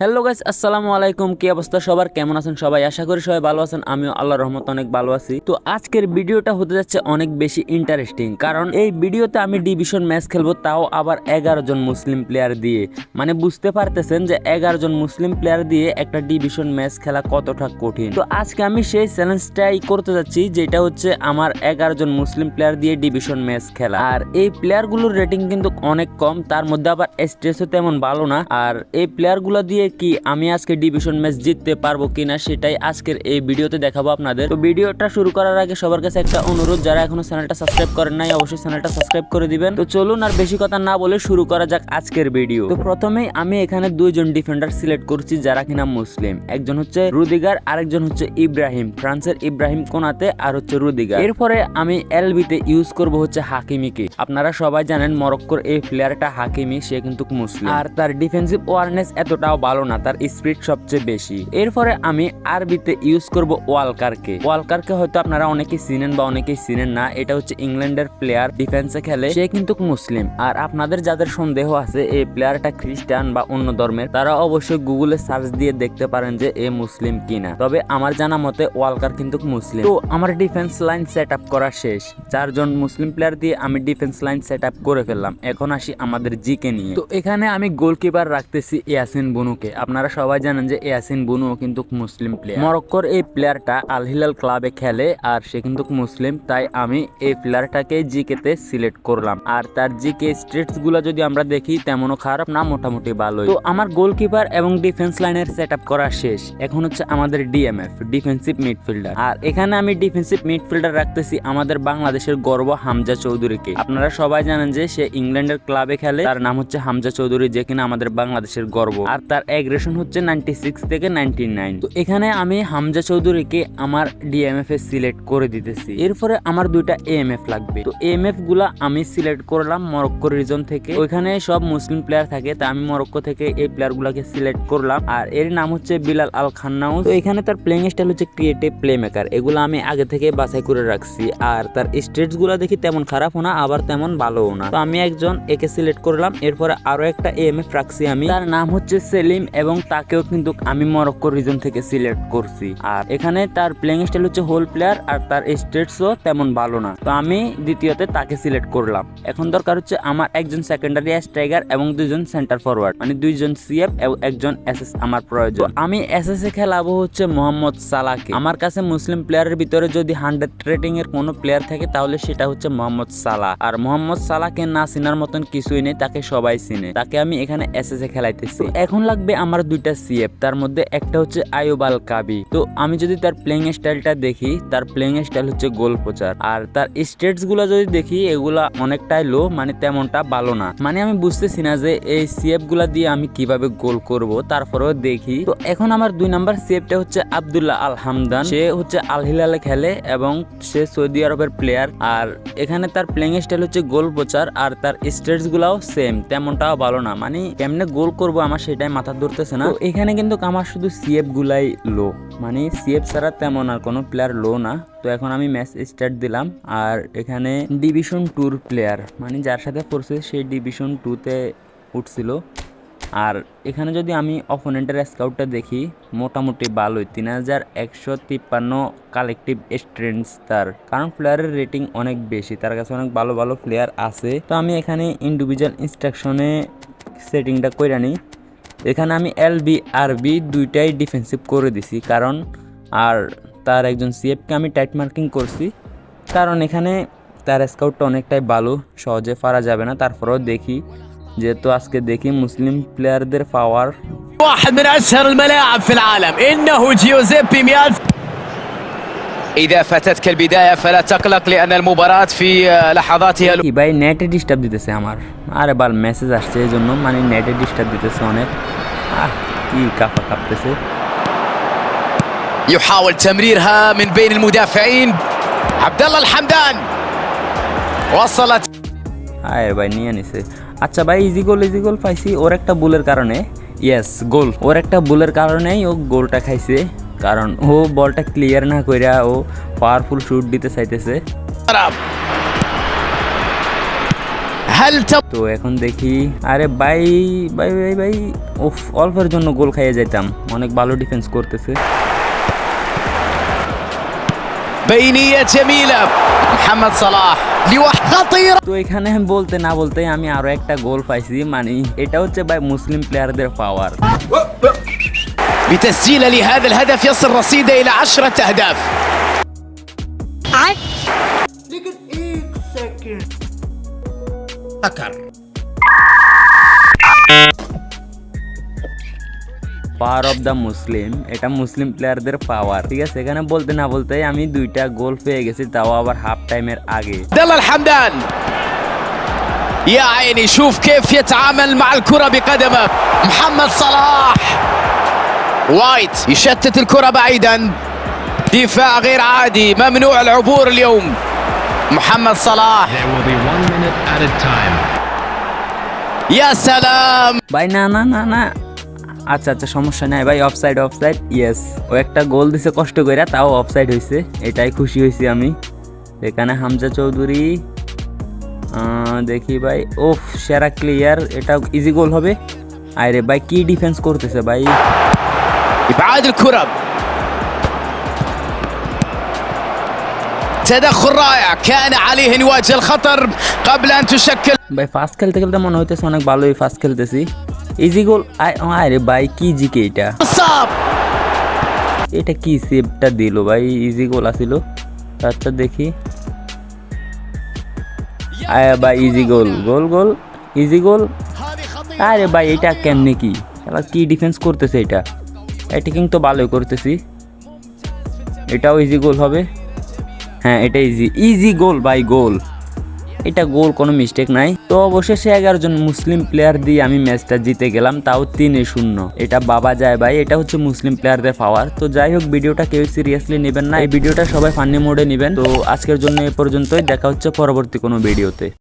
Hello guys আসসালামু আলাইকুম। কি অবস্থা সবার? কেমন আছেন সবাই? আশা করি সবাই ভালো আছেন। আমিও আল্লাহ রহমত অনেক ভালো আছি। তো আজকের ভিডিওটা হতে যাচ্ছে অনেক বেশি ইন্টারেস্টিং কারণ এই ভিডিওতে আমি ডিভিশন ম্যাচ খেলব তাও আবার এগারো জন মুসলিম প্লেয়ার দিয়ে। মানে বুঝতে পারতেছেন যে এগারো জন মুসলিম প্লেয়ার দিয়ে একটা ডিভিশন ম্যাচ খেলা কতটা কঠিন। তো আজকে আমি সেই চ্যালেঞ্জটাই করতে যাচ্ছি, যেটা হচ্ছে আমার এগারো জন মুসলিম প্লেয়ার দিয়ে ডিভিশন ম্যাচ খেলা। আর এই প্লেয়ারগুলোর রেটিং কিন্তু অনেক কম, তার মধ্যে আবার স্ট্রেসও তেমন ভালো না। আর এই প্লেয়ারগুলো দিয়ে কি আমি আজকে ডিভিশন ম্যাচ জিততে পারব কিনা সেটাই আজকের এই ভিডিওতে দেখাবো আপনাদের। তো ভিডিওটা শুরু করার আগে সবার কাছে একটা অনুরোধ, যারা এখনও চ্যানেলটা সাবস্ক্রাইব করেন নাই, অবশ্যই চ্যানেলটা সাবস্ক্রাইব করে দিবেন। তো চলুন আর বেশি কথা না বলে শুরু করা যাক আজকের ভিডিও তো প্রথমেই আমি এখানে দুইজন ডিফেন্ডার সিলেক্ট করছি, যারা কিনা মুসলিম। একজন হচ্ছে রুদিগার, আরেকজন হচ্ছে ইব্রাহিম। ফ্রান্সের ইব্রাহিম কোনাতে, আর হচ্ছে রুদিগার। এরপরে আমি এলবিতে ইউজ করব হচ্ছে হাকিমিকে। আপনারা সবাই জানেন মরক্কোর এই প্লেয়ারটা হাকিমি, সে কিন্তু মুসলিম। আর তার ডিফেন্সিভ ওয়ারনেস এতটাও ভালো না, তার স্পিড সবচেয়ে বেশি। এরপরে আমি আরবিতে ইউজ করব ওয়ালকারকে। ওয়ালকারকে হয়তো আপনারা অনেকেই চিনেন বা অনেকেই চিনেন না, এটা হচ্ছে ইংল্যান্ডের প্লেয়ার ডিফেন্সে খেলে। সে কিন্তু মুসলিম। আর আপনাদের যাদের সন্দেহ আছে, এই প্লেয়ারটা খ্রিস্টান বা অন্য ধর্মের, তারা অবশ্যই গুগলে সার্চ দিয়ে দেখতে পারেন যে এ মুসলিম কিনা। তবে আমার জানা মতে ওয়ালকার কিন্তু মুসলিম। তো আমার ডিফেন্স লাইন সেট আপ করা শেষ। চারজন মুসলিম প্লেয়ার দিয়ে আমি ডিফেন্স লাইন সেট আপ করে ফেললাম। এখন আসি আমাদের জিকে নিয়ে। তো এখানে আমি গোলকিপার রাখতেছি ইয়াসিন বুনুকে। আপনারা সবাই জানেন যে ইয়াসিন বুনু কিন্তু মুসলিম প্লেয়ার মরক্কোর এই প্লেয়ারটা আল হিলাল ক্লাবে খেলে আর সে কিন্তু মুসলিম, তাই আমি এই প্লেয়ারটাকে জিকেতে সিলেক্ট করলাম। আর তার জিকে স্ট্রেটসগুলো যদি আমরা দেখি, তেমনও খারাপ না, মোটামুটি ভালোই। তো আমার গোলকিপার এবং ডিফেন্স লাইনের সেট করা শেষ। এখন হচ্ছে আমাদের ডিএমএফ ডিফেন্সিভ মিডফিল্ডার আর এখানে আমি ডিফেন্সিভ মিডফিল্ডার রাখতেছি আমাদের বাংলাদেশের গর্ব হামজা চৌধুরীকে। আপনারা সবাই জানেন যে সে ইংল্যান্ডের ক্লাবে খেলে, তার নাম হচ্ছে হামজা চৌধুরী, যে কিনা আমাদের বাংলাদেশের গর্ব। আর তার এগ্রেশন হচ্ছে নাইনটি সিক্স থেকে নাইনটি নাইন তো এখানে আমি হামজা চৌধুরীকে আমার ডিএমএফ এ সিলেক্ট করে দিতেছি। এরপরে আমার দুইটা এএমএফ লাগবে। তো এএমএফগুলা আমি সিলেক্ট করলাম মরক্কো রিজন থেকে। ওইখানে সব মুসলিম প্লেয়ার থাকে, তা আমি মরক্কো থেকে এই প্লেয়ার গুলাকে সিলেক্ট করলাম। আর এর নাম হচ্ছে বিলাল আল খান্নাউস তো এখানে তার প্লেইং স্টাইল হচ্ছে ক্রিয়েটিভ প্লে মেকার এগুলো আমি আগে থেকে বাছাই করে রাখছি। আর তার স্টেটসগুলা দেখি তেমন খারাপও না, আবার তেমন ভালোও না। তো আমি একজন একে সিলেক্ট করলাম। এরপরে আরও একটা এএমএফ রাখছি আমি। তার নাম হচ্ছে সেলিম এবং তাকেও কিন্তু আমি মরক্কো রিজন থেকে সিলেক্ট করছি। আর এখানে তার প্লেইং স্টাইল হচ্ছে হোল প্লেয়ার আর তার স্টেটসও তেমন ভালো না। তো আমি দ্বিতীয়তে তাকে সিলেক্ট করলাম। এখন দরকার হচ্ছে আমার একজন সেকেন্ডারি স্ট্রাইকার এবং দুইজন সেন্টার ফরওয়ার্ড মানে দুইজন সিএফ এবং একজন এসএস আমার প্রয়োজন। আমি এসএস এ খেলাবো হচ্ছে মোহাম্মদ সালাকে আমার কাছে মুসলিম প্লেয়ারের ভিতরে যদি হান্ড্রেড রেটিং এর কোনো প্লেয়ার থাকে তাহলে সেটা হচ্ছে মোহাম্মদ সালাহ। আর মোহাম্মদ সালাহকে না চিনার মতন কিছুই নেই, তাকে সবাই চিনে। তাকে আমি এখানে এসএস এ খেলাইতেছি। এখন লাগবে আমার দুইটা সিএফ তার মধ্যে একটা হচ্ছে আয়ুব আল কাবি। তো আমি যদি তার প্লেইং স্টাইলটা দেখি, তার প্লেইং স্টাইল হচ্ছে গোল প্রচার। আর তার স্টেটসগুলো যদি দেখি, এগুলা অনেকটাই লো মানে তেমনটা ভালো না। মানে আমি বুঝতেছি না যে এই সিএফগুলা দিয়ে আমি কীভাবে গোল করব, তারপরেও দেখি। তো এখন আমার দুই নাম্বার সিএফটা হচ্ছে আব্দুল্লাহ আল হামদান। সে হচ্ছে আল হিলালে খেলে এবং সে সৌদি আরবের প্লেয়ার আর এখানে তার প্লেইং স্টাইল হচ্ছে গোল প্রচার, আর তার স্টেটস গুলাও সেম তেমনটাও ভালো না। মানে কেমনে গোল করব আমার সেটাই মাথা ধরতেছে না। এখানে কিন্তু আমার শুধু সিএফ গুলাই লো মানে সিএফ ছাড়া তেমন আর কোনো প্লেয়ার লো না। তো এখন আমি ম্যাচ স্টার্ট দিলাম। আর এখানে ডিভিশন টুর প্লেয়ার মানে যার সাথে পড়ছে সেই ডিভিশন টুতে উঠছিল। আর এখানে যদি আমি অপোনেন্টের স্কাউটটা দেখি, মোটামুটি ভালোই। তিন হাজার একশো তিপ্পান্ন কালেকটিভ স্ট্রেন্থস তার। কারণ প্লেয়ারের রেটিং অনেক বেশি, তার কাছে অনেক ভালো ভালো প্লেয়ার আছে। তো আমি এখানে ইন্ডিভিজুয়াল ইনস্ট্রাকশনে সেটিংটা করে নিই। এখানে আমি এল বি আর বি দুইটাই ডিফেন্সিভ করে দিছি কারণ আর তার একজন সিএফকে আমি টাইট মার্কিং করছি কারণ এখানে তার স্কাউটটা অনেকটাই ভালো সহজে পারা যাবে না তারপরেও দেখি যেহেতু আজকে দেখি মুসলিম প্লেয়ারদের পাওয়ার واحد من اشهر الملاعب في العالم انه جيوزيبي مياز اذا فاتتك البدايه فلا تقلق لان المباراه في لحظاتها কি ভাই নেটে ডিস্টার্ব দিতেছে আমার আরে বাল মেসেজ আসছে এই জন্য মানে নেটে ডিস্টার্ব দিতেছে অনেক আহ কি কাপা কাঁপতেছে يحاول تمريرها من بين المدافعين عبد الله الحمدان وصلت আয় ভাই নিয়ে নিছে আচ্ছা ভাই ইজি গোল ইজি গোল পাইছি ওর একটা বুলের কারণে ইয়েস গোল ওর একটা বুলের কারণেই ও গোলটা খাইছে কারণ ও বলটা ক্লিয়ার না কইরা ও পাওয়ারফুল শুট দিতে চাইতেছে ضرب هل تظن তো এখন দেখি আরে ভাই ভাই ভাই ভাই উফ অল্পের জন্য গোল খাইয়ে যাইতাম অনেক ভালো ডিফেন্স করতেছে بينية جميلة محمد صلاح لوح خطيرة তো এখানে বলতে না বলতে আমি আরো একটা গোল পাইছি মানে এটা হচ্ছে ভাই মুসলিম প্লেয়ারদের পাওয়ার بتسجيله لهذا الهدف يصل رصيده إلى عشرة أهداف পাওয়ার অফ দ্য মুসলিম এটা মুসলিম প্লেয়ারদের পাওয়ার ঠিক আছে এখানে বলতে না বলতে আমি দুইটা গোল পেয়ে গেছি তাও আবার হাফ টাইমের আগে عبد الله الحمدان يا عيني شوف كيف يتعامل مع الكرة بقدمه محمد صلاح وايت يشتت الكرة بعيدا دفاع غير عادي ممنوع العبور اليوم মোহাম্মদ সালাহ ভাই না না না না। আচ্ছা আচ্ছা সমস্যা নাই ভাই অফসাইড অফসাইড ইয়েস ও একটা গোল দিছে কষ্ট করে তাও অফসাইড হয়েছে এটাই খুশি হয়েছি আমি। এখানে হামজা চৌধুরী দেখি ভাই ওফ সেরা ক্লিয়ার এটা ইজি গোল হবে। আরে ভাই কি ডিফেন্স করতেছে ভাই? تدخل رائع كان عليه ان يواجه الخطر قبل ان تشكل ভাই ফার্স্ট খেলতে খেলতে মনে হইতেছে অনেক ভালোই ফার্স্ট খেলতেছি ইজি গোল আরে ভাই কি জিকে এটা الصاب এটা কি সেভটা দিল ভাই ইজি গোল আসিল আচ্ছা দেখি আয় ভাই ইজি গোল গোল গোল ইজি গোল هذه خطيرة আরে ভাই এটা কেমনে কি শালা কি ডিফেন্স করতেছে এটা অ্যাটাকিং তো ভালোই করতেছি এটাও ইজি গোল হবে হ্যাঁ এটা ইজি ইজি গোল বাই গোল এটা গোল কোনো মিস্টেক নাই। তো অবশেষে এগারো জন মুসলিম প্লেয়ার দিয়ে আমি ম্যাচটা জিতে গেলাম, তাও তিনে শূন্য। এটা বাবা যায়, ভাই। এটা হচ্ছে মুসলিম প্লেয়ারদের পাওয়ার তো যাই হোক, ভিডিওটা কেউ সিরিয়াসলি নেবেন না। এই ভিডিওটা সবাই ফান্নি মোডে নেবেন। তো আজকের জন্য এ পর্যন্তই। দেখা হচ্ছে পরবর্তী কোনো ভিডিওতে